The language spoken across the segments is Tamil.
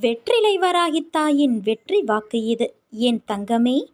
வெற்றிலை வராகித் தாயின் வெற்றி வாக்கு இது. என் தங்கமே?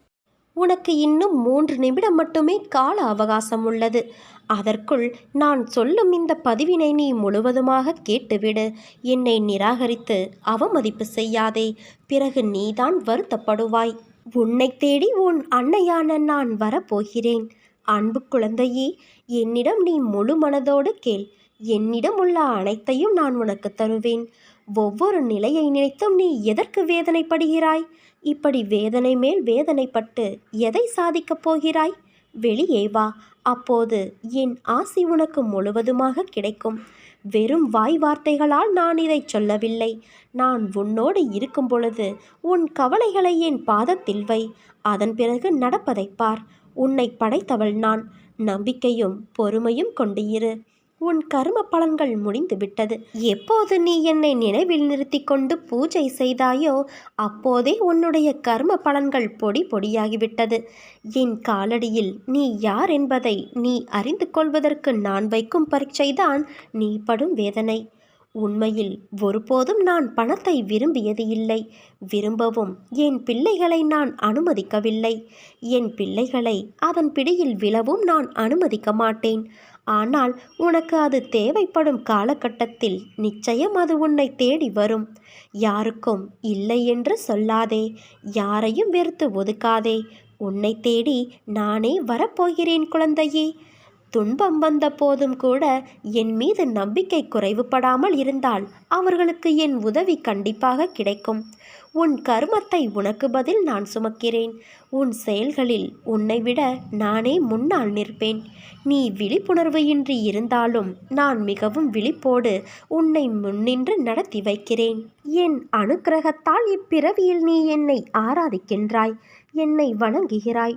உனக்கு இன்னும் மூன்று நிமிடம் மட்டுமே கால அவகாசம் உள்ளது. அதற்குள் நான் சொல்லும் இந்த பதிவினை நீ முழுவதுமாக கேட்டுவிடு. என்னை நிராகரித்து அவமதிப்பு செய்யாதே. பிறகு நீதான் வருத்தப்படுவாய். உன்னை தேடி உன் அன்னையான நான் வரப்போகிறேன். அன்பு குழந்தையே என்னிடம் நீ முழு மனதோடு கேள். என்னிடம் உள்ள அனைத்தையும் நான் உனக்கு தருவேன். ஒவ்வொரு நிலையை நினைத்தும் நீ எதற்கு வேதனைப்படுகிறாய்? இப்படி வேதனை மேல் வேதனைப்பட்டு எதை சாதிக்கப் போகிறாய்? வெளியே வா. அப்போது என் ஆசி உனக்கு முழுவதுமாக கிடைக்கும். வெறும் வாய் வார்த்தைகளால் நான் இதை சொல்லவில்லை. நான் உன்னோடு இருக்கும் பொழுது உன் கவலைகளை என் பாதத்தில் வை. அதன் பிறகு நடப்பதைப் பார். உன்னை படைத்தவள் நான். நம்பிக்கையும் பொறுமையும் கொண்டு இரு. உன் கர்ம பலன்கள் முடிந்து விட்டது. எப்போது நீ என்னை நினைவில் நிறுத்தி கொண்டு பூஜை செய்தாயோ அப்போதே உன்னுடைய கர்ம பலன்கள் பொடி பொடியாகிவிட்டது என் காலடியில் நீ யார் என்பதை நீ அறிந்து கொள்வதற்கு நான் வைக்கும் பரீட்சைதான் நீ படும் வேதனை. உண்மையில் ஒருபோதும் நான் பணத்தை விரும்பியது இல்லை. விரும்பவும் என் பிள்ளைகளை நான் அனுமதிக்கவில்லை. என் பிள்ளைகளை அதன் பிடியில் விழவும் நான் அனுமதிக்க மாட்டேன். ஆனால் உனக்கு அது தேவைப்படும் காலகட்டத்தில் நிச்சயம் அது உன்னை தேடி வரும். யாருக்கும் இல்லை என்று சொல்லாதே யாரையும் வெறுத்து ஒதுக்காதே. உன்னை தேடி நானே வரப்போகிறேன் குழந்தையே. துன்பம் வந்த போதும் கூட என் மீது நம்பிக்கை குறைவுபடாமல் இருந்தால் அவர்களுக்கு என் உதவி கண்டிப்பாக கிடைக்கும். உன் கருமத்தை உனக்கு பதில் நான் சுமக்கிறேன். உன் செயல்களில் உன்னை விட நானே முன்னால் நிற்பேன். நீ விழிப்புணர்வு இன்றி இருந்தாலும் நான் மிகவும் விழிப்போடு உன்னை முன்னின்று நடத்தி வைக்கிறேன். என் அனுக்கிரகத்தால் இப்பிறவியில் நீ என்னை ஆராதிக்கின்றாய். என்னை வணங்குகிறாய்.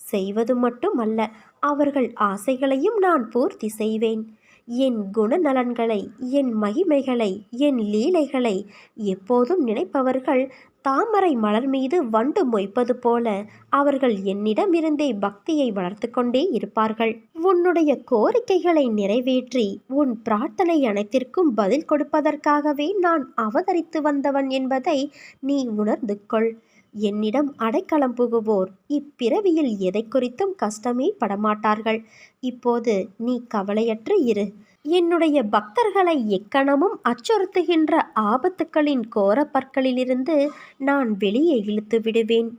செய்வது மட்டுமல்ல அவர்கள் ஆசைகளையும் நான் பூர்த்தி செய்வேன். என் குணநலன்களை என் மகிமைகளை என் லீலைகளை எப்போதும் நினைப்பவர்கள் தாமரை மலர் மீது வண்டு மொய்ப்பது போல அவர்கள் என்னிடமிருந்தே பக்தியை வளர்த்து கொண்டே இருப்பார்கள். உன்னுடைய கோரிக்கைகளை நிறைவேற்றி உன் பிரார்த்தனை அனைத்திற்கும் பதில் கொடுப்பதற்காகவே நான் அவதரித்து வந்தவன் என்பதை நீ உணர்ந்து கொள் என்னிடம் அடைக்கலம் புகுவோர் இப்பிறவியில் எதை குறித்தும் கஷ்டமே படமாட்டார்கள். இப்போது நீ கவலையற்று இரு. என்னுடைய பக்தர்களை எக்கணமும் அச்சுறுத்துகின்ற ஆபத்துக்களின் கோரப்பற்களிலிருந்து நான் வெளியே இழுத்து விடுவேன்